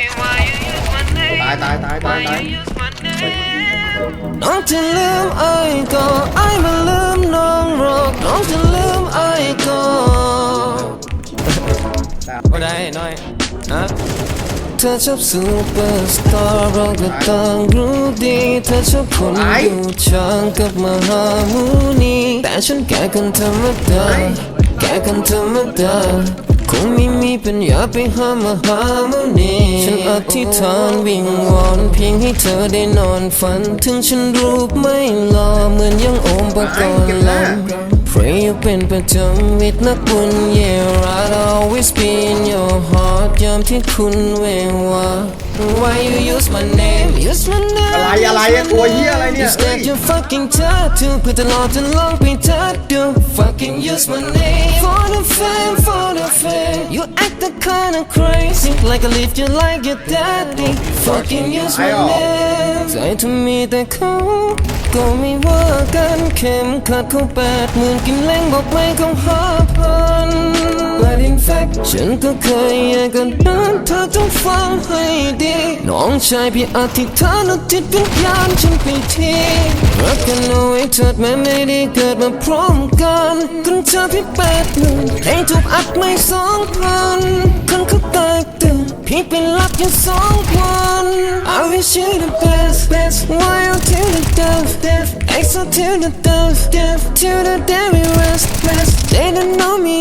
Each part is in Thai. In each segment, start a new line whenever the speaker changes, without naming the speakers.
ตายตายตายตายตาย
น้องจะลืมไอ้ก็ไอ้มาลืมน้องหรอกน้องจะลืมไอ้ก็ว่าได้หน่อยฮะเธอชอบซูเปอร์สตาร์เราก็ต้องรู้ดีเธอชอบคนอยู่ช่างกับมหามุนีแต่ฉันแค่คนธรรมดาแค่คนธรรมดาคงไม่มีปัญญาไปหามหามุนีฉัน อธิษฐานวิงวอนเพียงให้เธอได้นอนฝัน ถึงฉันรูปไม่หล่อเหมือนยังโอมปะกรณ์ลำ Pray you เป็นประจำวิตนักบุญ Yeah I'll always be in your heart ยามที่คุณเววา Why you use my name use my name
อะไรอะไรอะตัวเหี้ยอะไรเนี่ย
Is that your fucking tattoo เพื่อตลอดจะลองไปทัดดู Fucking use my name for the fame You act the kind of crazy Like I live you like your daddy Fucking use my
ไอ้ออก
name ใจเธอมีแต่เขาก็ไม่ว่ากันเข็มขัดเขาแปดหมื่นกินแรงบอกไม่เขาห้าพัน But in fact ฉันก็เคยแยกกันนั้นเธอต้องฟังให้ดี น้องชายพี่อธิษฐานเอาจิตวิญญาณฉันไปทีรักกันเอาไว้เถิดแม้ไม่ได้เกิดมาพร้อมกันคนเธอพี่แปดหมื่นให้ถูกอัดไม่สองพันคนเขาแตายตื่นพี่เป็นหลักยู่สองวัน I wish you the best best while till the death death exo till the death death till the day we rest rest they don't know me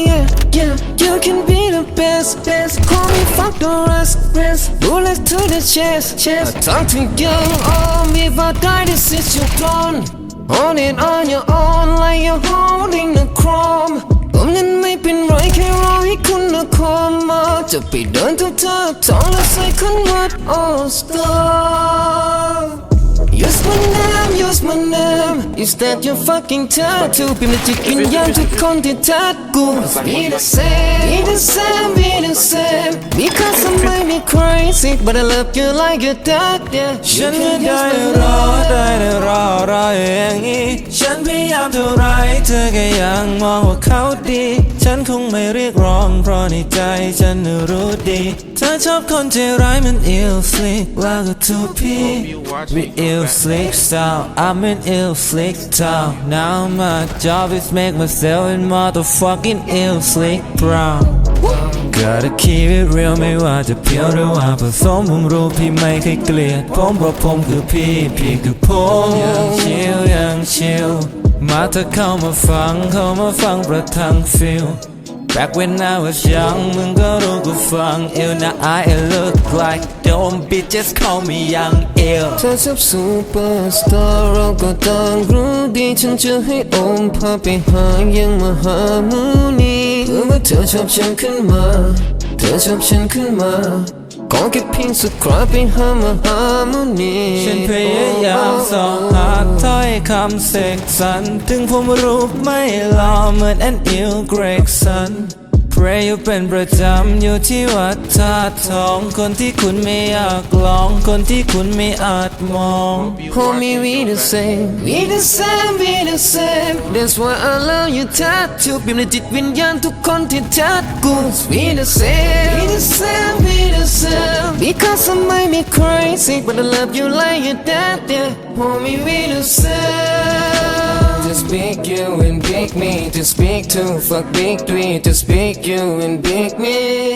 best best call me fuck the rest rest bullets to the chest chest I talk to you oh if I die this is your throne Hold it on your own like you're holding the chrome ผมนั้นไม่เป็นไรแค่รอให้คุณนะคอมมาจะไปเดินทุกท่าทางและใส่คันวัด all star Is that your fucking tattoo พิมพ์ในจิตวิญญาณทุกคนที่ทัดกู Be the same, be the same, be the same Because I might be crazy But I love you like your dad, yeah
ฉันไม่ได้รอได้แต่รอรออย่างนี้ฉันพยายามเท่าไรเธอก็ยังมองว่าเขาดี ฉันคงไม่เรียกร้องเพราะในใจฉันน่ะรู้ดี เธอชอบคนใจร้ายมัน ill slick แล้วก็ทูพี We ill slick style I'm an ill slick style Now my job is make myself in motherfucking ill slick brown Gotta keep it real ไม่ว่าจะเพียวหรือว่าผสมผมรู้พี่ไม่เคยเกลียดผมเพราะผมคือพี่พี่คือผมยังชิลยังชิลมาเธอเข้ามาฟังเข้ามาฟังประทังฟิล Back when I was young มึงก็รู้กูฟัง ill now I look like dumb bitches call me young ill
เธอชอบซูเปอร์สตาร์เราก็ต่างรู้ดีฉันจะให้โอมพาไปหายังมหามุนีเพื่อว่าเธอชอบฉันขึ้นมา เธอชอบฉันขึ้นมาขอแค่เพียงสักคราไปหามหามุนี
ฉันพยายามสอบหา ถ้อยคำเสกสรรถึงผมรูปไม่หล่อเหมือนแอนอิลเกรกสัน Pray อยู่เป็นประจำอยู่ที่วัดท่าทองคนที่คุณไม่อยากลองคนที่คุณไม่อาจมอง
Homie, we the same, we the same, we the same. That's why I love you tattoo พิมพ์ในจิตวิญญาณทุกคนที่ทัดกู We the same, we the same, we the same. Because I might be crazy, but I love you like your dad, yeah. Homie, we the same. To speak you and big me, to speak to fuck big three, to speak you and big me.